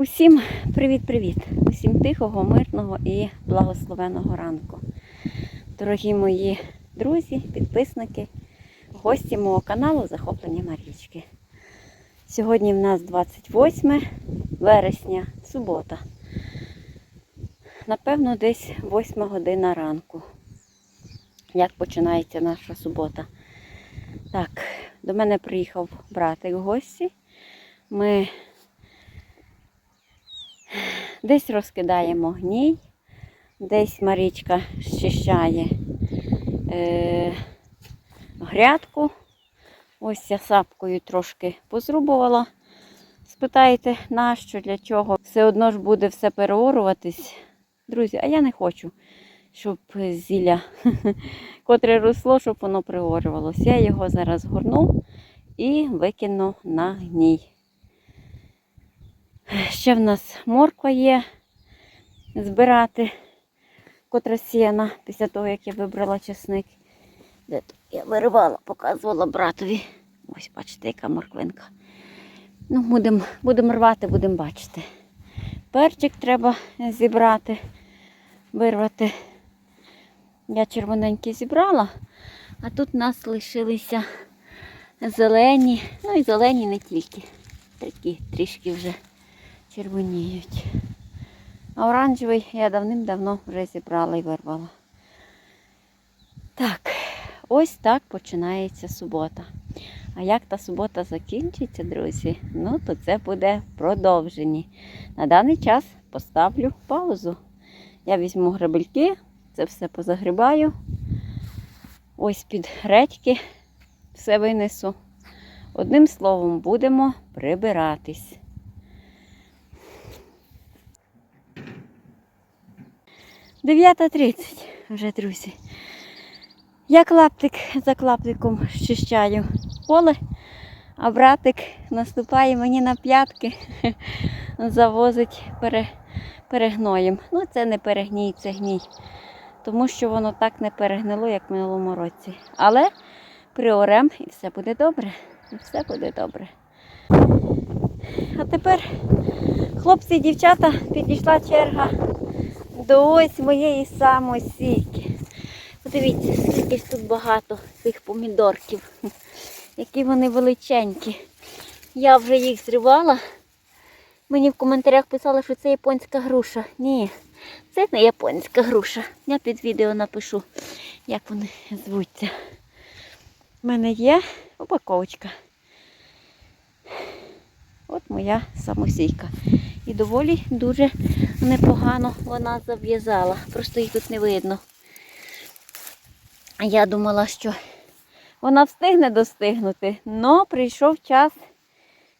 Усім привіт-привіт! Усім тихого, мирного і благословеного ранку. Дорогі мої друзі, підписники, гості мого каналу Захоплення Марічки. Сьогодні в нас 28 вересня, субота. Напевно, десь 8 година ранку. Як починається наша субота? Так, до мене приїхав братик в гості. Ми Десь розкидаємо гній, десь Марічка щищає е, грядку. Ось я сапкою трошки позрубувала. Спитаєте, нащо, для чого? Все одно ж буде все переоруватись. Друзі, а я не хочу, щоб зілля, котре росло, щоб воно приорювалось. Я його зараз горну і викину на гній. Ще в нас морква є збирати, котра сіяна після того, як я вибрала чесник. Де то я виривала, показувала братові. Ось, бачите, яка морквинка. Ну, будемо будем рвати, будемо бачити. Перчик треба зібрати, вирвати. Я червоненький зібрала, а тут у нас лишилися зелені, ну і зелені не тільки. Такі трішки вже червоніють. А оранжевий я давним-давно вже зібрала і вирвала. Так, ось так починається субота. А як та субота закінчиться, друзі, ну то це буде продовжені. На даний час поставлю паузу. Я візьму грабельки, це все позагрібаю. Ось під редьки все винесу. Одним словом, будемо прибиратись. 9.30 вже, друзі. Я клаптик за клаптиком щищаю поле, а братик наступає мені на п'ятки, завозить пере, перегноєм. Ну, це не перегній, це гній. Тому що воно так не перегнило, як в минулому році. Але приорем і все буде добре. І все буде добре. А тепер, хлопці і дівчата, підійшла черга до ось моєї самосійки. Подивіться, скільки тут багато цих помідорків, які вони величенькі. Я вже їх зривала. Мені в коментарях писали, що це японська груша. Ні, це не японська груша. Я під відео напишу, як вони звуться. У мене є упаковочка. От моя самосійка. І доволі дуже непогано вона зав'язала. Просто їх тут не видно. Я думала, що вона встигне достигнути, але прийшов час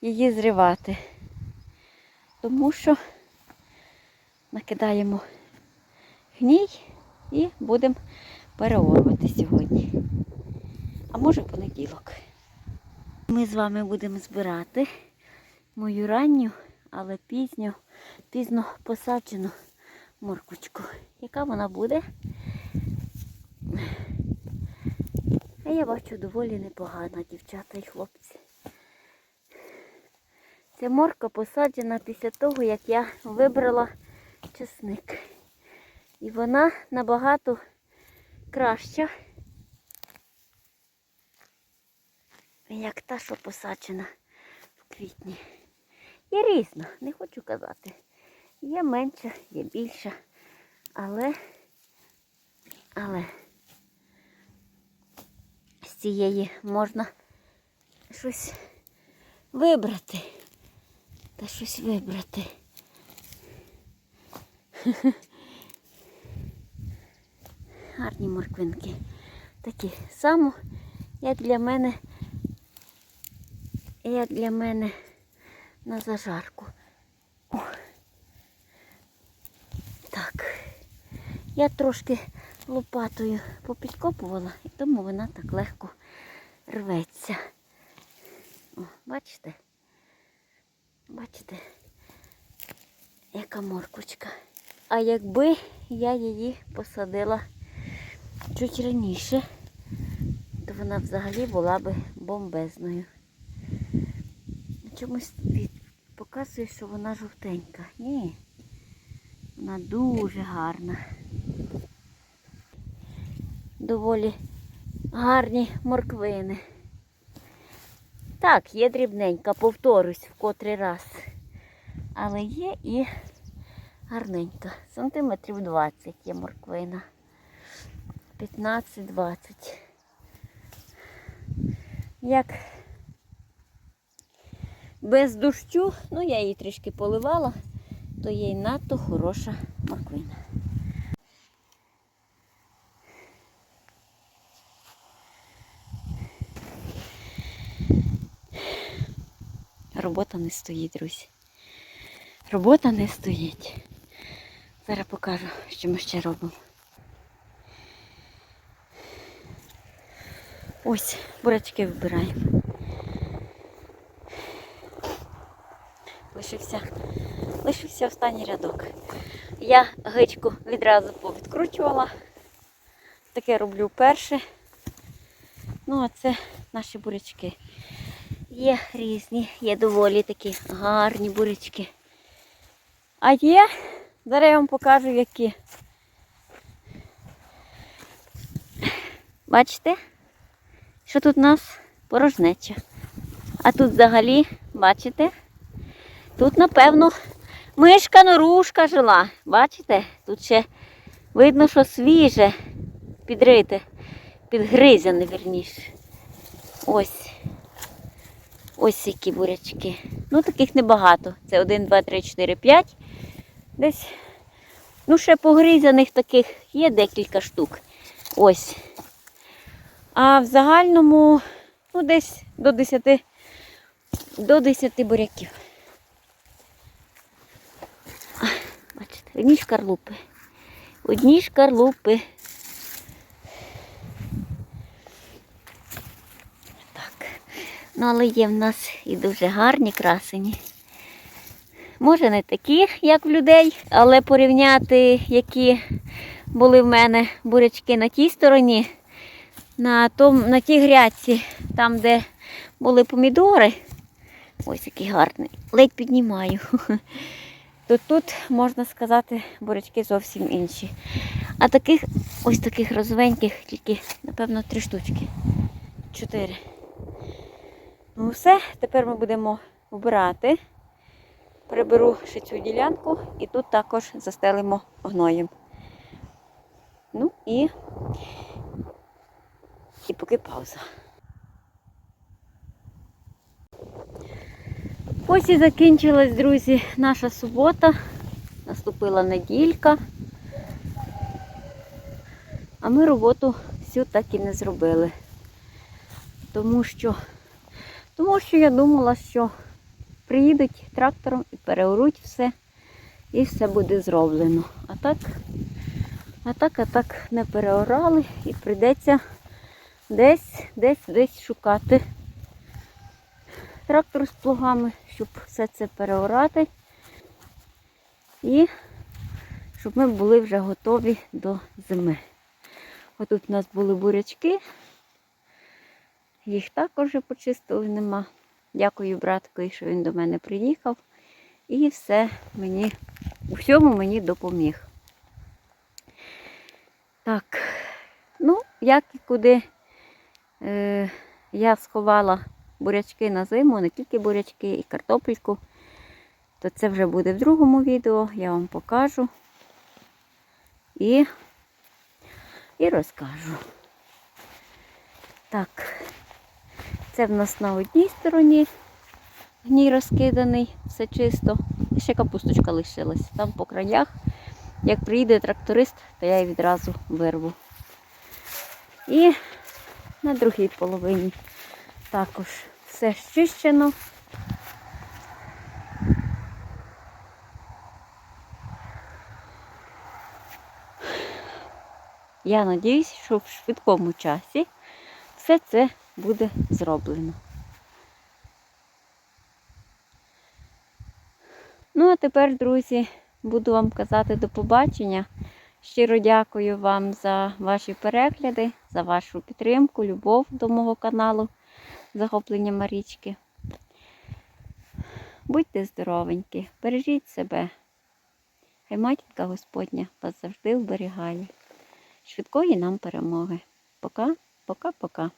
її зривати. Тому що накидаємо гній і будемо переорвати сьогодні. А може понеділок. Ми з вами будемо збирати мою ранню, але пізню, пізно посаджену морквочку. Яка вона буде? А я бачу доволі непогана, дівчата і хлопці. Ця морка посаджена після того, як я вибрала чесник. І вона набагато краща, як та, що посаджена в квітні. Є різна, не хочу казати. Є менша, є більша, але, але з цієї можна щось вибрати. Та щось вибрати. Гарні морквинки. Такі само, як для мене, як для мене на зажарку. О. Так. Я трошки лопатою попідкопувала, і тому вона так легко рветься. О, бачите? Бачите, яка морквочка. А якби я її посадила чуть раніше, то вона взагалі була би бомбезною. Чомусь від показує, що вона жовтенька. Ні. Вона дуже гарна. Доволі гарні морквини. Так, є дрібненька, повторюсь в котрий раз. Але є і гарненька. Сантиметрів 20 є морквина. 15-20. Як без дощу, ну я її трішки поливала, то є й надто хороша морквина. Робота не стоїть, друзі. Робота не стоїть. Зараз покажу, що ми ще робимо. Ось, бурячки вибираємо. Лишився, лишився останній рядок. Я гичку відразу повідкручувала. Таке роблю перше. Ну, а це наші бурячки. Є різні, є доволі такі гарні бурячки. А є, зараз я вам покажу, які. Бачите, що тут у нас порожнеча. А тут взагалі, бачите, тут, напевно, мишка норушка жила. Бачите? Тут ще видно, що свіже, підрите, підгризяне, вірніше. Ось. Ось які бурячки. Ну, таких небагато. Це 1, 2, 3, 4, 5. Десь. Ну, ще погризаних таких є декілька штук. Ось. А в загальному, ну, десь до 10, до 10 буряків. А, Бачите, одні шкарлупи. Одні шкарлупи. Так. Ну, але є в нас і дуже гарні красені. Може, не такі, як в людей, але порівняти, які були в мене бурячки на тій стороні, на, том, на тій грядці, там, де були помідори. Ось який гарний. Ледь піднімаю. То тут, можна сказати, бурячки зовсім інші. А таких, ось таких розовеньких, тільки, напевно, три штучки. Чотири. Ну все, тепер ми будемо вбирати. Приберу ще цю ділянку і тут також застелимо гноєм. Ну і, і поки пауза. Ось і закінчилась, друзі, наша субота. Наступила неділька. А ми роботу всю так і не зробили. Тому що тому що я думала, що приїдуть трактором і переоруть все, і все буде зроблено. А так, а так, а так не переорали і прийдеться десь, десь, десь шукати трактор з плугами, щоб все це переорати. І щоб ми були вже готові до зими. Отут у нас були бурячки. Їх також вже почистили нема. Дякую браткові, що він до мене приїхав. І все мені, у всьому мені допоміг. Так, ну, як і куди е, я сховала бурячки на зиму, не тільки бурячки, і картопельку, то це вже буде в другому відео, я вам покажу і, і розкажу. Так. Це в нас на одній стороні гній розкиданий, все чисто. І ще капусточка лишилась. Там по краях. Як приїде тракторист, то я її відразу вирву. І на другій половині також все щищено. Я сподіваюся, що в швидкому часі все це буде зроблено. Ну, а тепер, друзі, буду вам казати до побачення. Щиро дякую вам за ваші перегляди, за вашу підтримку, любов до мого каналу Захоплення Марічки. Будьте здоровенькі, бережіть себе. Хай матінка Господня вас завжди вберігає. Швидкої нам перемоги. Пока, пока, пока.